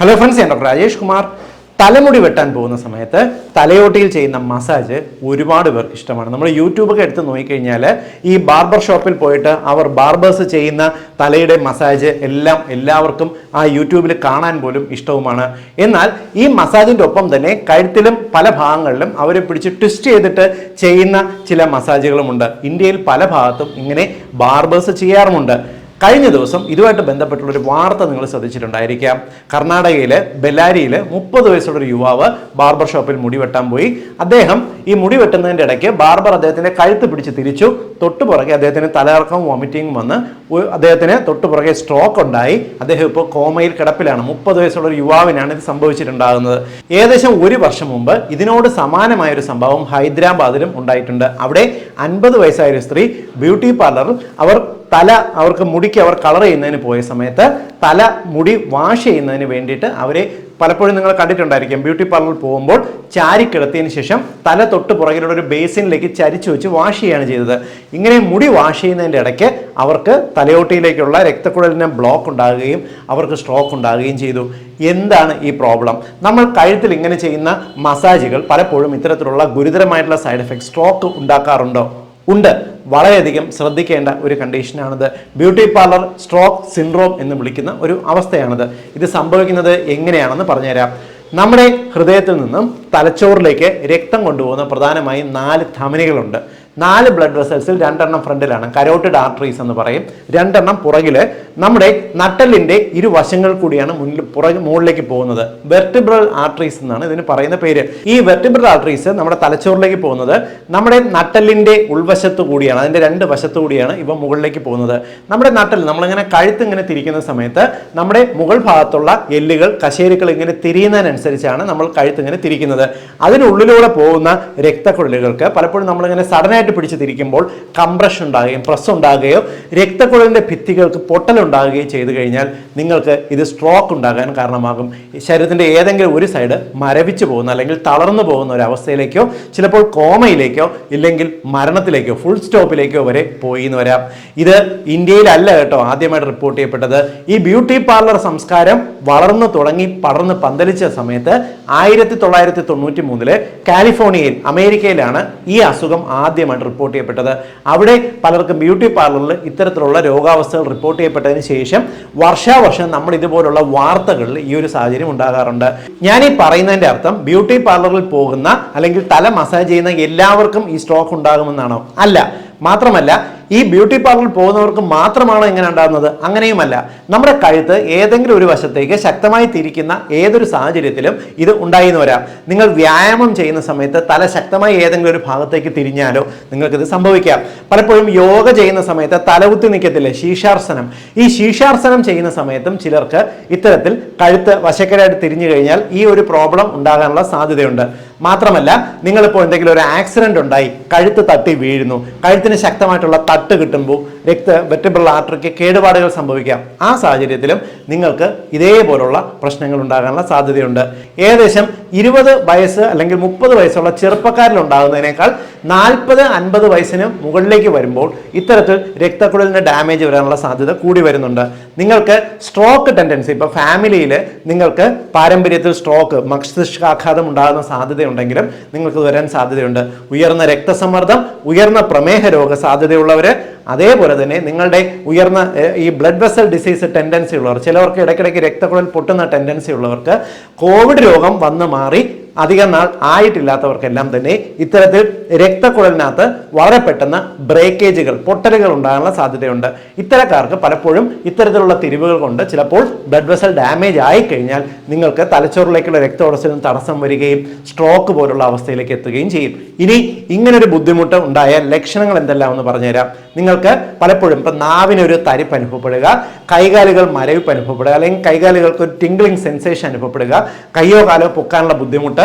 Hello friends ഞാൻ doctor Rajesh Kumar തലമുടി വെട്ടാൻ പോകുന്ന സമയത്ത് തലയോട്ടിയിൽ ചെയ്യുന്ന മസാജ് ഒരുപാട് പേർക്ക് ഇഷ്ടമാണ്. നമ്മൾ യൂട്യൂബൊക്കെ എടുത്ത് നോക്കിക്കഴിഞ്ഞാൽ ഈ ബാർബർ ഷോപ്പിൽ പോയിട്ട് അവർ ബാർബേഴ്സ് ചെയ്യുന്ന തലയുടെ മസാജ് എല്ലാം എല്ലാവർക്കും ആ യൂട്യൂബിൽ കാണാൻ പോലും ഇഷ്ടവുമാണ്. എന്നാൽ ഈ മസാജിന്റെ ഒപ്പം തന്നെ കഴുത്തിലും പല ഭാഗങ്ങളിലും അവരെ പിടിച്ച് ട്വിസ്റ്റ് ചെയ്തിട്ട് ചെയ്യുന്ന ചില മസാജുകളുമുണ്ട് ഇന്ത്യയിൽ പല ഭാഗത്തും ഇങ്ങനെ ബാർബേഴ്സ് ചെയ്യാറുമുണ്ട്. കഴിഞ്ഞ ദിവസം ഇതുമായിട്ട് ബന്ധപ്പെട്ടുള്ള ഒരു വാർത്ത നിങ്ങൾ ശ്രദ്ധിച്ചിട്ടുണ്ടായിരിക്കാം. കർണാടകയിലെ ബെല്ലാരിയിൽ മുപ്പത് വയസ്സുള്ള ഒരു യുവാവ് ബാർബർ ഷോപ്പിൽ മുടി വെട്ടാൻ പോയി. അദ്ദേഹം ഈ മുടി വെട്ടുന്നതിന്റെ ഇടയ്ക്ക് ബാർബർ അദ്ദേഹത്തിന്റെ കഴുത്ത് പിടിച്ച് തിരിച്ചു. തൊട്ടു പുറകെ അദ്ദേഹത്തിന് തലകറക്കവും വോമിറ്റിംഗ് വന്ന് അദ്ദേഹത്തിന് തൊട്ടു പുറകെ സ്ട്രോക്ക് ഉണ്ടായി. അദ്ദേഹം ഇപ്പോൾ കോമയിൽ കിടപ്പിലാണ്. മുപ്പത് വയസ്സുള്ള ഒരു യുവാവിനാണ് ഇത് സംഭവിച്ചിട്ടുണ്ടാകുന്നത്. ഏകദേശം ഒരു വർഷം മുമ്പ് ഇതിനോട് സമാനമായ ഒരു സംഭവം ഹൈദരാബാദിലും ഉണ്ടായിട്ടുണ്ട്. അവിടെ അൻപത് വയസ്സായ ഒരു സ്ത്രീ ബ്യൂട്ടി പാർലറിൽ അവർ തല അവർക്ക് മുടിക്ക് അവർ കളർ ചെയ്യുന്നതിന് പോയ സമയത്ത് തല മുടി വാഷ് ചെയ്യുന്നതിന് വേണ്ടിയിട്ട് അവരെ പലപ്പോഴും നിങ്ങൾ കണ്ടിട്ടുണ്ടായിരിക്കും. ബ്യൂട്ടി പാർലറിൽ പോകുമ്പോൾ ചാരി കിടത്തിയതിന് ശേഷം തല തൊട്ട് പുറകിലുള്ള ഒരു ബേസിനിലേക്ക് ചരിച്ചു വെച്ച് വാഷ് ചെയ്യുകയാണ് ചെയ്തത്. ഇങ്ങനെ മുടി വാഷ് ചെയ്യുന്നതിന്റെ ഇടയ്ക്ക് അവർക്ക് തലയോട്ടിയിലേക്കുള്ള രക്തക്കുഴലിന് ബ്ലോക്ക് ഉണ്ടാകുകയും അവർക്ക് സ്ട്രോക്ക് ഉണ്ടാകുകയും ചെയ്തു. എന്താണ് ഈ പ്രോബ്ലം നമ്മൾ കഴുത്തിൽ ഇങ്ങനെ ചെയ്യുന്ന മസാജുകൾ പലപ്പോഴും ഇത്തരത്തിലുള്ള ഗുരുതരമായിട്ടുള്ള സൈഡ് എഫക്ട് സ്ട്രോക്ക് ഉണ്ടാക്കാറുണ്ടോ? ഉണ്ട്. വളരെയധികം ശ്രദ്ധിക്കേണ്ട ഒരു കണ്ടീഷനാണിത് ബ്യൂട്ടി പാർലർ സ്ട്രോക്ക് സിൻഡ്രോം എന്ന് വിളിക്കുന്ന ഒരു അവസ്ഥയാണിത്. ഇത് സംഭവിക്കുന്നത് എങ്ങനെയാണെന്ന് പറഞ്ഞുതരാം. നമ്മുടെ ഹൃദയത്തിൽ നിന്നും തലച്ചോറിലേക്ക് രക്തം കൊണ്ടുപോകുന്ന പ്രധാനമായും നാല് ധമനികളുണ്ട്. നാല് ബ്ലഡ് വെസൽസിൽ രണ്ടെണ്ണം ഫ്രണ്ടിലാണ്. കരോട്ടിഡ് ആർട്ടറീസ് എന്ന് പറയും. രണ്ടെണ്ണം പുറകിൽ നമ്മുടെ നട്ടലിന്റെ ഇരുവശങ്ങൾ കൂടിയാണ് മുന്നിൽ പുറകെ മുകളിലേക്ക് പോകുന്നത്. വെർട്ടിബ്രൽ ആർട്ടറീസ് എന്നാണ് ഇതിന് പറയുന്ന പേര്. ഈ വെർട്ടിബ്രൽ ആർട്ടറീസ് നമ്മുടെ തലച്ചോറിലേക്ക് പോകുന്നത് നമ്മുടെ നട്ടലിന്റെ ഉൾവശത്ത് കൂടിയാണ്. അതിന്റെ രണ്ട് വശത്തു കൂടിയാണ് ഇവ മുകളിലേക്ക് പോകുന്നത്. നമ്മുടെ നട്ടൽ നമ്മളിങ്ങനെ കഴുത്ത് ഇങ്ങനെ തിരിക്കുന്ന സമയത്ത് നമ്മുടെ മുകൾ ഭാഗത്തുള്ള എല്ലുകൾ കശേരുക്കൾ ഇങ്ങനെ തിരിയുന്നതിനനുസരിച്ചാണ് നമ്മൾ കഴുത്ത് ഇങ്ങനെ തിരിക്കുന്നത്. അതിനുള്ളിലൂടെ പോകുന്ന രക്തക്കുഴലുകൾക്ക് പലപ്പോഴും നമ്മളിങ്ങനെ സഡനായിട്ട് പിടിച്ച് തിരിക്കുമ്പോൾ കംപ്രഷൻ ഉണ്ടാകുകയും പ്രസ് ഉണ്ടാകുകയോ രക്തക്കുഴലിന്റെ ഭിത്തികൾക്ക് പൊട്ടലുണ്ടാകുകയോ ചെയ്തു കഴിഞ്ഞാൽ നിങ്ങൾക്ക് ഇത് സ്ട്രോക്ക് ഉണ്ടാകാൻ കാരണമാകും. ശരീരത്തിന്റെ ഏതെങ്കിലും ഒരു സൈഡ് മരവിച്ചു പോകുന്ന അല്ലെങ്കിൽ തളർന്നു പോകുന്ന ഒരു അവസ്ഥയിലേക്കോ ചിലപ്പോൾ കോമയിലേക്കോ ഇല്ലെങ്കിൽ മരണത്തിലേക്കോ ഫുൾ സ്റ്റോപ്പിലേക്കോ വരെ പോയി എന്ന് വരാം. ഇത് ഇന്ത്യയിലല്ല കേട്ടോ ആദ്യമായിട്ട് റിപ്പോർട്ട് ചെയ്യപ്പെട്ടത്. ഈ ബ്യൂട്ടി പാർലർ സംസ്കാരം വളർന്നു തുടങ്ങി പടർന്ന് പന്തലിച്ച സമയത്ത് ആയിരത്തി തൊള്ളായിരത്തി തൊണ്ണൂറ്റി മൂന്നിൽ കാലിഫോർണിയയിൽ അമേരിക്കയിലാണ് ഈ അസുഖം ആദ്യമായിട്ട് റിപ്പോർട്ട് ചെയ്യപ്പെട്ടത്. അവിടെ പലർക്കും ബ്യൂട്ടി പാർലറിൽ ഇത്തരത്തിലുള്ള രോഗാവസ്ഥകൾ റിപ്പോർട്ട് ചെയ്യപ്പെട്ടതിന് ശേഷം വർഷാവർഷം നമ്മൾ ഇതുപോലുള്ള വാർത്തകളിൽ ഈ ഒരു സാഹചര്യം ഉണ്ടാകാറുണ്ട്. ഞാൻ ഈ പറയുന്നതിന്റെ അർത്ഥം ബ്യൂട്ടി പാർലറിൽ പോകുന്ന അല്ലെങ്കിൽ തല മസാജ് ചെയ്യുന്ന എല്ലാവർക്കും ഈ സ്ട്രോക്ക് ഉണ്ടാകുമെന്നാണോ? അല്ല. മാത്രമല്ല ഈ ബ്യൂട്ടി പാർലറിൽ പോകുന്നവർക്ക് മാത്രമാണോ ഇങ്ങനെ ഉണ്ടാകുന്നത്? അങ്ങനെയുമല്ല. നമ്മുടെ കഴുത്ത് ഏതെങ്കിലും ഒരു വശത്തേക്ക് ശക്തമായി തിരിക്കുന്ന ഏതൊരു സാഹചര്യത്തിലും ഇത് ഉണ്ടായി എന്ന് വരാം. നിങ്ങൾ വ്യായാമം ചെയ്യുന്ന സമയത്ത് തല ശക്തമായി ഏതെങ്കിലും ഒരു ഭാഗത്തേക്ക് തിരിഞ്ഞാലോ നിങ്ങൾക്കിത് സംഭവിക്കാം. പലപ്പോഴും യോഗ ചെയ്യുന്ന സമയത്ത് തലകുത്തി നിൽക്കത്തില്ലേ? ശീഷാർസനം. ഈ ശീഷാർസനം ചെയ്യുന്ന സമയത്തും ചിലർക്ക് ഇത്തരത്തിൽ കഴുത്ത് വശക്കരായിട്ട് തിരിഞ്ഞു കഴിഞ്ഞാൽ ഈ ഒരു പ്രോബ്ലം ഉണ്ടാകാനുള്ള സാധ്യതയുണ്ട്. മാത്രമല്ല നിങ്ങളിപ്പോൾ എന്തെങ്കിലും ഒരു ആക്സിഡന്റ് ഉണ്ടായി കഴുത്ത് തട്ടി വീഴുന്നു. കഴുത്തിന് ശക്തമായിട്ടുള്ള തട്ട് കിട്ടുമ്പോൾ രക്ത വെറ്റബിൾ ആർട്ടറിക്ക് കേടുപാടുകൾ സംഭവിക്കാം. ആ സാഹചര്യത്തിലും നിങ്ങൾക്ക് ഇതേപോലുള്ള പ്രശ്നങ്ങൾ ഉണ്ടാകാനുള്ള സാധ്യതയുണ്ട്. ഏകദേശം ഇരുപത് വയസ്സ് അല്ലെങ്കിൽ മുപ്പത് വയസ്സുള്ള ചെറുപ്പക്കാരിൽ ഉണ്ടാകുന്നതിനേക്കാൾ നാൽപ്പത് അൻപത് വയസ്സിന് മുകളിലേക്ക് വരുമ്പോൾ ഇത്തരത്തിൽ രക്തക്കുഴലിന് ഡാമേജ് വരാനുള്ള സാധ്യത കൂടി വരുന്നുണ്ട്. നിങ്ങൾക്ക് സ്ട്രോക്ക് ടെൻഡൻസി ഇപ്പോൾ ഫാമിലിയിൽ നിങ്ങൾക്ക് പാരമ്പര്യത്തിൽ സ്ട്രോക്ക് മസ്തിഷ്കാഘാതം ഉണ്ടാകുന്ന സാധ്യതയുണ്ടെങ്കിലും നിങ്ങൾക്ക് വരാൻ സാധ്യതയുണ്ട്. ഉയർന്ന രക്തസമ്മർദ്ദം ഉയർന്ന പ്രമേഹ രോഗ സാധ്യതയുള്ളവർ അതേപോലെ തന്നെ നിങ്ങളുടെ ഉയർന്ന ഈ ബ്ലഡ് വെസൽ ഡിസീസ് ടെൻഡൻസി ഉള്ളവർ ചിലവർക്ക് ഇടയ്ക്കിടയ്ക്ക് രക്തക്കുഴൽ പൊട്ടുന്ന ടെൻഡൻസി ഉള്ളവർക്ക് കോവിഡ് രോഗം വന്ന് മാറി അധികം നാൾ ആയിട്ടില്ലാത്തവർക്കെല്ലാം തന്നെ ഇത്തരത്തിൽ രക്തക്കുഴലിനകത്ത് വളരെ പെട്ടെന്ന് ബ്രേക്കേജുകൾ പൊട്ടലുകൾ ഉണ്ടാകാനുള്ള സാധ്യതയുണ്ട്. ഇത്തരക്കാർക്ക് പലപ്പോഴും ഇത്തരത്തിലുള്ള തിരിവുകൾ കൊണ്ട് ചിലപ്പോൾ ബ്ലഡ് വെസൽ ഡാമേജ് ആയി കഴിഞ്ഞാൽ നിങ്ങൾക്ക് തലച്ചോറിലേക്കുള്ള രക്തോടസിന് തടസ്സം വരികയും സ്ട്രോക്ക് പോലുള്ള അവസ്ഥയിലേക്ക് എത്തുകയും ചെയ്യും. ഇനി ഇങ്ങനൊരു ബുദ്ധിമുട്ട് ഉണ്ടായ ലക്ഷണങ്ങൾ എന്തെല്ലാം എന്ന് പറഞ്ഞുതരാം. നിങ്ങൾക്ക് പലപ്പോഴും ഇപ്പം നാവിനൊരു തരിപ്പ് അനുഭവപ്പെടുക കൈകാലുകൾ മരവിപ്പ് അനുഭവപ്പെടുക അല്ലെങ്കിൽ കൈകാലുകൾക്ക് ഒരു ടിംഗ്ലിംഗ് സെൻസേഷൻ അനുഭവപ്പെടുക കയ്യോ കാലോ പൊക്കാനുള്ള ബുദ്ധിമുട്ട്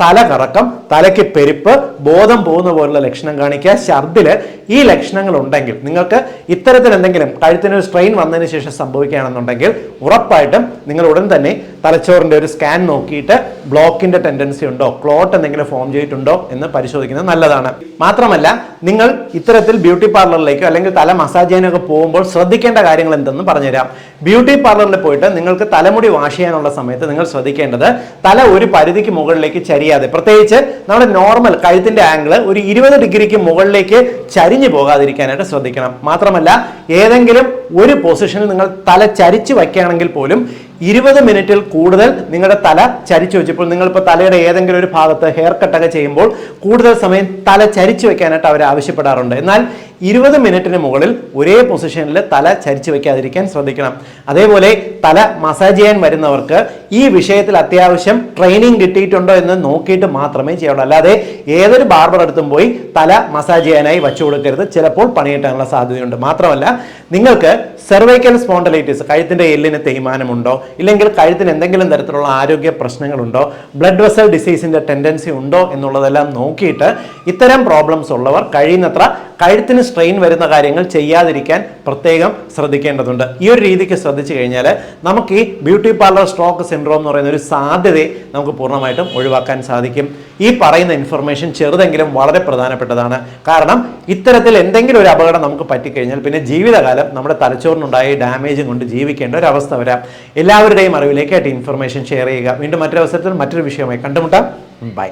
തല കറക്കം തലയ്ക്ക് പെരുപ്പ് ബോധം പോകുന്ന പോലുള്ള ലക്ഷണം കാണിക്കുക. ഛർദിൽ ഈ ലക്ഷണങ്ങൾ ഉണ്ടെങ്കിൽ നിങ്ങൾക്ക് ഇത്തരത്തിൽ എന്തെങ്കിലും കഴുത്തിന് ഒരു സ്ട്രെയിൻ വന്നതിന് ശേഷം സംഭവിക്കുകയാണെന്നുണ്ടെങ്കിൽ ഉറപ്പായിട്ടും നിങ്ങൾ ഉടൻ തന്നെ തലച്ചോറിന്റെ ഒരു സ്കാൻ നോക്കിയിട്ട് ബ്ലോക്കിന്റെ ടെൻഡൻസി ഉണ്ടോ ക്ലോട്ട് എന്തെങ്കിലും ഫോം ചെയ്തിട്ടുണ്ടോ എന്ന് പരിശോധിക്കുന്നത് നല്ലതാണ്. മാത്രമല്ല നിങ്ങൾ ഇത്തരത്തിൽ ബ്യൂട്ടി പാർലറിലേക്കോ അല്ലെങ്കിൽ തല മസാജ് ചെയ്യാനൊക്കെ പോകുമ്പോൾ ശ്രദ്ധിക്കേണ്ട കാര്യങ്ങൾ എന്തെന്ന് പറഞ്ഞുതരാം. ബ്യൂട്ടി പാർലറിൽ പോയിട്ട് നിങ്ങൾക്ക് തലമുടി വാഷ് ചെയ്യാനുള്ള സമയത്ത് നിങ്ങൾ ശ്രദ്ധിക്കേണ്ടത് തല ഒരു പരിധിക്ക് മുകളിലേക്ക് ചരിയാതെ പ്രത്യേകിച്ച് നമ്മുടെ നോർമൽ കഴുത്തിന്റെ ആംഗിൾ ഒരു ഇരുപത് ഡിഗ്രിക്ക് മുകളിലേക്ക് ചരിഞ്ഞു പോകാതിരിക്കാനായിട്ട് ശ്രദ്ധിക്കണം. മാത്രമല്ല ഏതെങ്കിലും ഒരു പൊസിഷനിൽ നിങ്ങൾ തല ചരിച്ചു വയ്ക്കുകയാണെങ്കിൽ പോലും ഇരുപത് മിനിറ്റിൽ കൂടുതൽ നിങ്ങളുടെ തല ചരിച്ചു വെച്ചപ്പോൾ നിങ്ങളിപ്പോൾ തലയുടെ ഏതെങ്കിലും ഒരു ഭാഗത്ത് ഹെയർ കട്ടൊക്കെ ചെയ്യുമ്പോൾ കൂടുതൽ സമയം തല ചരിച്ചു വെക്കാനായിട്ട് അവർ ആവശ്യപ്പെടാറുണ്ട്. എന്നാൽ ഇരുപത് മിനിറ്റിന് മുകളിൽ ഒരേ പൊസിഷനിൽ തല ചരിച്ചു വെക്കാതിരിക്കാൻ ശ്രദ്ധിക്കണം. അതേപോലെ തല മസാജ് ചെയ്യാൻ വരുന്നവർക്ക് ഈ വിഷയത്തിൽ അത്യാവശ്യം ട്രെയിനിങ് കിട്ടിയിട്ടുണ്ടോ എന്ന് നോക്കിയിട്ട് മാത്രമേ ചെയ്യുള്ളൂ അല്ലാതെ ഏതൊരു ബാർബർ അടുത്തും പോയി തല മസാജ് ചെയ്യാനായി വച്ചു കൊടുക്കരുത്. ചിലപ്പോൾ പണി കിട്ടാനുള്ള സാധ്യതയുണ്ട്. മാത്രമല്ല നിങ്ങൾക്ക് സെർവൈക്കൽ സ്പോണ്ടലൈറ്റിസ് കഴുത്തിന്റെ എല്ലിന് തേയ്മാനമുണ്ടോ? ഇല്ലെങ്കിൽ കഴുത്തിന് എന്തെങ്കിലും തരത്തിലുള്ള ആരോഗ്യ പ്രശ്നങ്ങളുണ്ടോ? ബ്ലഡ് വെസൽ ഡിസീസിന്റെ ടെൻഡൻസി ഉണ്ടോ എന്നുള്ളതെല്ലാം നോക്കിയിട്ട് ഇത്തരം പ്രോബ്ലംസ് ഉള്ളവർ കഴിയുന്നത്ര കഴുത്തിന് സ്ട്രെയിൻ വരുന്ന കാര്യങ്ങൾ ചെയ്യാതിരിക്കാൻ പ്രത്യേകം ശ്രദ്ധിക്കേണ്ടതുണ്ട്. ഈ ഒരു രീതിക്ക് ശ്രദ്ധിച്ചു കഴിഞ്ഞാൽ നമുക്ക് ഈ ബ്യൂട്ടി പാർലർ സ്ട്രോക്ക് സിൻഡ്രോം എന്ന് പറയുന്ന ഒരു സാധ്യതയെ നമുക്ക് പൂർണമായിട്ടും ഒഴിവാക്കാൻ സാധിക്കും. ഈ പറയുന്ന ഇൻഫർമേഷൻ ചെറുതെങ്കിലും വളരെ പ്രധാനപ്പെട്ടതാണ്. കാരണം ഇത്തരത്തിൽ എന്തെങ്കിലും ഒരു അപകടം നമുക്ക് പറ്റിക്കഴിഞ്ഞാൽ പിന്നെ ജീവിതകാലം നമ്മുടെ തലച്ചോറിനുണ്ടായ ഡാമേജും കൊണ്ട് ജീവിക്കേണ്ട ഒരു അവസ്ഥ വരാം. എല്ലാവരുടെയും അറിവിലേക്കായിട്ട് ഇൻഫർമേഷൻ ഷെയർ ചെയ്യുക. വീണ്ടും മറ്റൊരു അവസരത്തിൽ മറ്റൊരു വിഷയമായി കണ്ടുമുട്ടാം. ബൈ